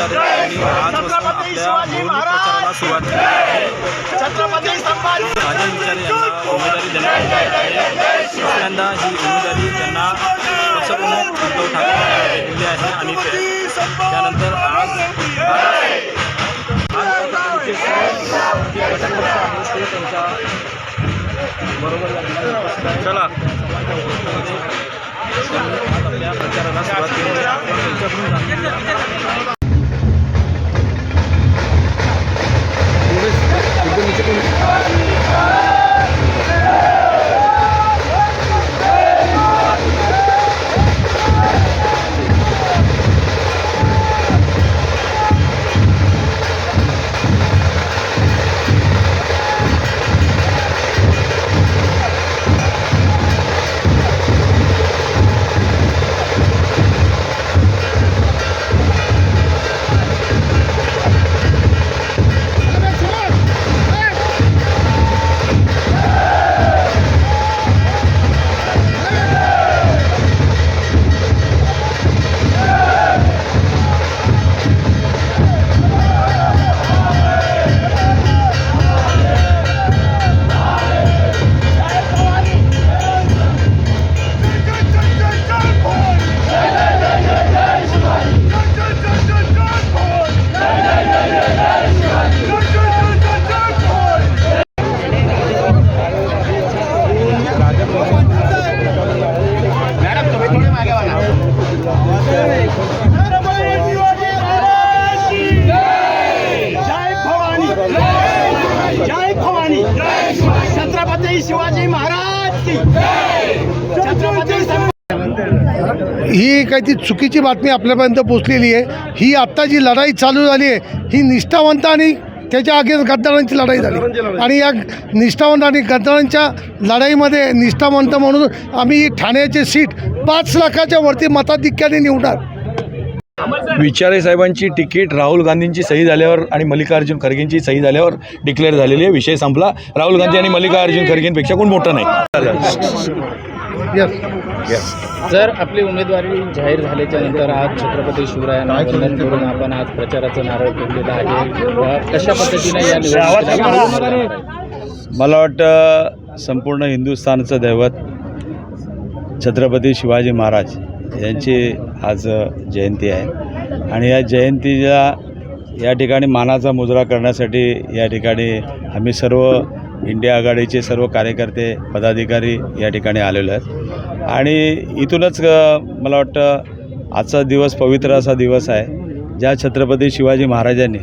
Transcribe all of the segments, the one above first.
भवानी छत्रपती शिवाजी महाराज! छत्रपती संभाजी! राजन विचारे यांना उमेदवारी देण्यात आहे. दुसऱ्यांदा ही उमेदवारी त्यांना पक्षप्रमुख उद्धव ठाकरे दिली आहे आणि त्यानंतर आज त्यांच्या बरोबर. चला. आपल्या प्रचाराला सुरुवात केली ही काही ती चुकीची बातमी आपल्यापर्यंत पोचलेली आहे. ही आत्ता जी लढाई चालू झाली आहे ही निष्ठावंत आणि त्याच्या अगेन्स्ट गद्दारांची लढाई झाली. आणि या निष्ठावंत आणि गद्दारांच्या लढाईमध्ये निष्ठावंत म्हणून आम्ही ठाण्याचे सीट पाच लाखाच्या वरती मताधिक्याने निवडणार. विचारे साहेबांची तिकीट राहुल गांधींची सही झाल्यावर आणि मल्लिकार्जुन खरगेंची सही झाल्यावर डिक्लेअर झालेली आहे. विषय संपला. राहुल गांधी आणि मल्लिकार्जुन खरगेंपेक्षा कोण मोठं नाही. यस जर आपली उमेदवारी जाहीर झाल्याच्यानंतर आज छत्रपती शिवरायांना वंदन करून आपण आज प्रचाराचं नारळ फोडलेलं आहे. कशा पद्धतीने या मला वाटतं संपूर्ण हिंदुस्थानचं दैवत छत्रपती शिवाजी महाराज यांची आज जयंती आहे. आणि या जयंतीला या ठिकाणी मानाचा मुजरा करण्यासाठी या ठिकाणी आम्ही सर्व इंडिया आघाडीचे सर्व कार्यकर्ते पदाधिकारी या ठिकाणी आलेले आहेत. आणि इथूनच मला वाटतं आजचा दिवस पवित्र असा दिवस आहे ज्या छत्रपती शिवाजी महाराजांनी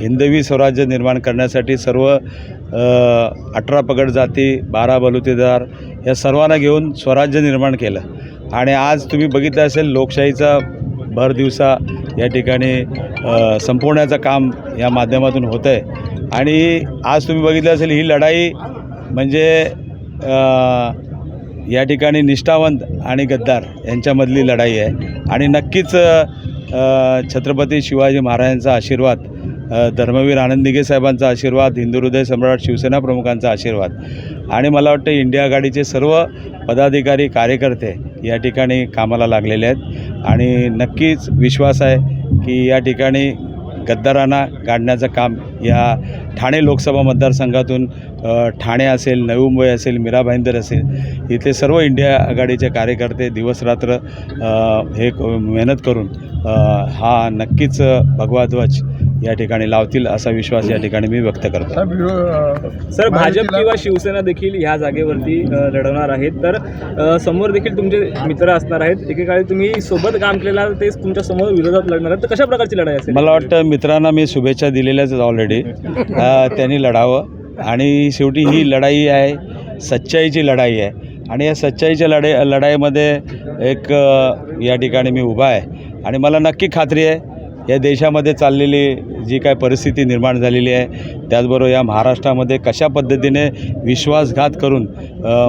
हिंदवी स्वराज्य निर्माण करण्यासाठी सर्व अठरा पगड जाती बारा बलुतेदार या सर्वांना घेऊन स्वराज्य निर्माण केलं. आणि आज तुम्ही बघितलं असेल लोकशाहीचा भर दिवसा या ठिकाणी संपवण्याचं काम या माध्यमातून होतं आहे आणि आज तुम्ही बघितलं असेल ही लढाई म्हणजे या ठिकाणी निष्ठावंत आणि गद्दार यांच्यामधली लढाई आहे. आणि नक्कीच छत्रपती शिवाजी महाराजांचा आशीर्वाद धर्मवीर आनंद दिघे साहेबांचा आशीर्वाद हिंदू हृदय सम्राट शिवसेना प्रमुखांचा आशीर्वाद आणि मला वाटतं इंडिया आघाडीचे सर्व पदाधिकारी कार्यकर्ते या ठिकाणी कामाला लागलेले आहेत. आणि नक्कीच विश्वास आहे की या ठिकाणी गद्दारांना काढण्याचं काम या ठाणे लोकसभा मतदारसंघातून ठाणे असेल नवी मुंबई असेल मीरा भाईंदर असेल इथले सर्व इंडिया आघाडीचे कार्यकर्ते दिवसरात्र हे मेहनत करून हा नक्कीच भगवा ध्वज या ठिकाणी लावतील असा विश्वास या ठिकाणी मी व्यक्त करतो. सर भाजप किंवा शिवसेना देखील ह्या जागेवरती लढवणार आहेत. तर समोर देखील तुमचे मित्र असणार आहेत. एकेकाळी तुम्ही सोबत काम केलेला तेच तुमच्यासमोर विरोधात लढणार आहेत. तर कशा प्रकारची लढाई असेल? मला वाटतं मित्रांना मी शुभेच्छा दिलेल्याच ऑलरेडी त्यांनी लढावं. आणि शेवटी ही लढाई आहे सच्चाईची लढाई आहे. आणि या सच्चाईच्या लढाई लढाईमध्ये एक या ठिकाणी मी उभा आहे. आणि मला नक्की खात्री आहे या देशामध्ये चाललेली जी काय परिस्थिती निर्माण झालेली आहे त्याचबरोबर या महाराष्ट्रामध्ये कशा पद्धतीने विश्वासघात करून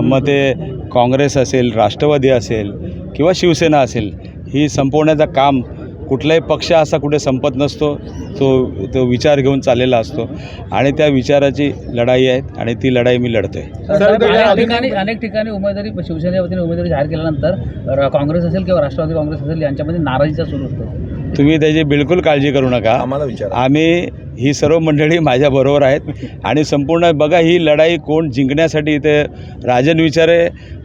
मग ते काँग्रेस असेल राष्ट्रवादी असेल किंवा शिवसेना असेल ही संपवण्याचं काम कुठलाही पक्ष असा कुठे संपत नसतो तो तो विचार घेऊन चाललेला असतो. आणि त्या विचाराची लढाई आहे आणि ती लढाई मी लढतोय. अनेक ठिकाणी अनेक ठिकाणी उमेदवारी शिवसेनेच्या वतीने उमेदवारी जाहीर केल्यानंतर काँग्रेस असेल किंवा राष्ट्रवादी काँग्रेस असेल यांच्यामध्ये नाराजीचा सुरू असतो तुम्ही त्याची बिलकुल काळजी करू नका. आम्हाला विचारा. आम्ही ही सर्व मंडळी माझ्याबरोबर आहेत. आणि संपूर्ण बघा ही लढाई कोण जिंकण्यासाठी इथे राजन विचारे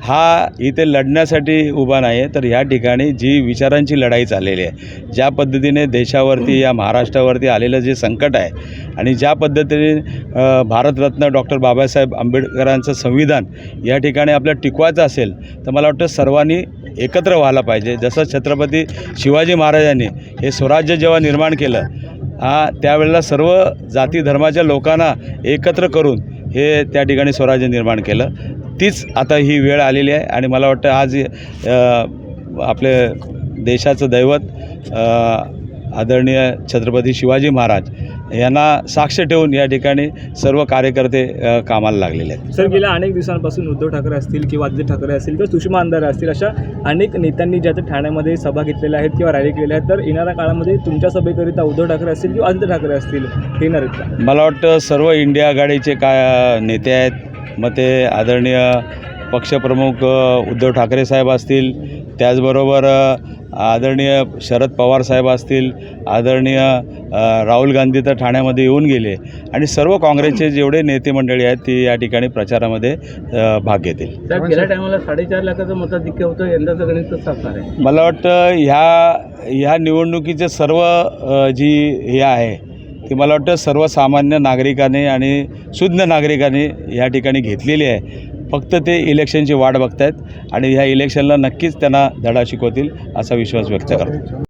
हा इथे लढण्यासाठी उभा नाही आहे तर ह्या ठिकाणी जी विचारांची लढाई चाललेली आहे ज्या पद्धतीने देशावरती या महाराष्ट्रावरती आलेलं जे संकट आहे आणि ज्या पद्धतीने भारतरत्न डॉक्टर बाबासाहेब आंबेडकरांचं संविधान या ठिकाणी आपल्याला टिकवायचं असेल तर मला वाटतं सर्वांनी एकत्र व्हायला पाहिजे. जसं छत्रपती शिवाजी महाराजांनी हे स्वराज्य जेव्हा निर्माण केलं हा त्यावेळेला सर्व जाती धर्माच्या लोकांना एकत्र करून हे त्या ठिकाणी स्वराज्य निर्माण केलं. तीच आता ही वेळ आलेली आहे आणि मला वाटतं आज आपले देशाचं दैवत आदरणीय छत्रपती शिवाजी महाराज यांना साक्ष ठेवून या ठिकाणी सर्व कार्यकर्ते कामाला लागलेले आहेत. सर गेल्या अनेक दिवसांपासून उद्धव ठाकरे असतील किंवा आदित्य ठाकरे असतील किंवा सुषमा अंधारे असतील अशा अनेक नेत्यांनी ज्या त्या ठाण्यामध्ये सभा घेतलेल्या आहेत किंवा रॅली केलेल्या आहेत तर येणाऱ्या काळामध्ये तुमच्या सभेकरिता उद्धव ठाकरे असतील किंवा आदित्य ठाकरे असतील हे येणार आहेत मला वाटतं सर्व इंडिया आघाडीचे काय नेते आहेत. मग ते आदरणीय पक्षप्रमुख उद्धव ठाकरे साहेब असतील. त्याचबरोबर आदरणीय शरद पवार साहेब असतील आदरणीय राहुल गांधी तर ठाण्यामध्ये येऊन गेले आणि सर्व काँग्रेसचे जेवढे नेते मंडळी आहेत ती या ठिकाणी प्रचारामध्ये भाग घेतील. साहेब गेल्या टायमाला साडेचार लाखाचं मताधिक्य होतं यंदाचं गणित आहे. मला वाटतं ह्या ह्या निवडणुकीचे सर्व जी हे आहे ती मला वाटतं सर्वसामान्य नागरिकांनी आणि शुद्ध नागरिकांनी या ठिकाणी घेतलेली आहे. फक्त ते इलेक्शनची वाट बघतायत आणि ह्या इलेक्शनला नक्कीच त्यांना धडा शिकवतील असा विश्वास व्यक्त करतो.